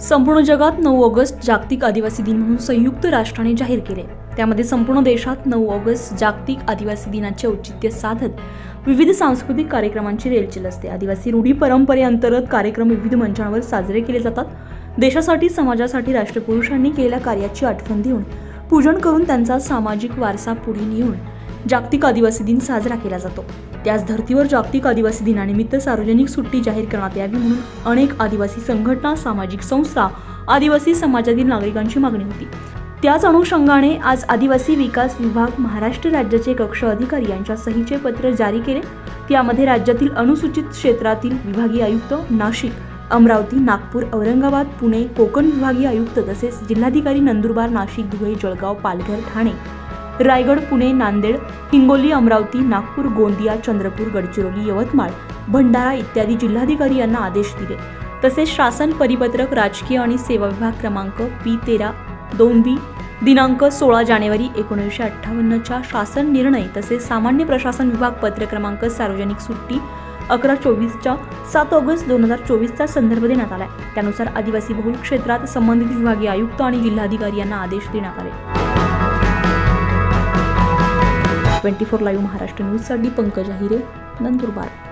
संपूर्ण जगात नऊ ऑगस्ट जागतिक आदिवासी दिन म्हणून संयुक्त राष्ट्राने जाहीर केले. त्यामध्ये संपूर्ण देशात नऊ ऑगस्ट जागतिक आदिवासी दिनाचे औचित्य साधत विविध सांस्कृतिक कार्यक्रमांची रेलचेल असते. आदिवासी रूढी परंपरेअंतर्गत कार्यक्रम विविध मंचांवर साजरे केले जातात. देशासाठी समाजासाठी राष्ट्रपुरुषांनी केलेल्या कार्याची आठवण देऊन पूजन करून त्यांचा सामाजिक वारसा पुढे नेऊन जागतिक आदिवासी दिन साजरा केला जातो. त्याच धर्तीवर जागतिक आदिवासी दिनानिमित्त सार्वजनिक सुट्टी जाहीर करण्यात यावी म्हणून अनेक आदिवासी संघटना सामाजिक संस्था आदिवासी समाजातील नागरिकांची मागणी होती. त्याच अनुषंगाने आज आदिवासी विकास विभाग महाराष्ट्र राज्याचे कक्ष अधिकारी यांच्या सहीचे पत्र जारी केले. त्यामध्ये राज्यातील अनुसूचित क्षेत्रातील विभागीय आयुक्त नाशिक अमरावती नागपूर औरंगाबाद पुणे कोकण विभागीय आयुक्त तसेच जिल्हाधिकारी नंदुरबार नाशिक धुळे जळगाव पालघर ठाणे रायगड पुणे नांदेड हिंगोली अमरावती नागपूर गोंदिया चंद्रपूर गडचिरोली यवतमाळ भंडारा इत्यादी जिल्हाधिकारी यांना आदेश दिले. तसेच शासन परिपत्रक राजकीय आणि सेवा विभाग क्रमांक पी तेरा दोन बी दिनांक सोळा जानेवारी एकोणीसशे अठ्ठावन्नच्या शासन निर्णय तसेच सामान्य प्रशासन विभाग पत्र क्रमांक सार्वजनिक सुट्टी अकरा चोवीसच्या सात ऑगस्ट दोन हजार चोवीसचा संदर्भ देण्यात आलाय. त्यानुसार आदिवासी बहुल क्षेत्रात संबंधित विभागीय आयुक्त आणि जिल्हाधिकारी यांना आदेश देण्यात आले. ट्वेंटी फोर लाईव्ह महाराष्ट्र न्यूजसाठी पंकज अहिरे नंदुरबार.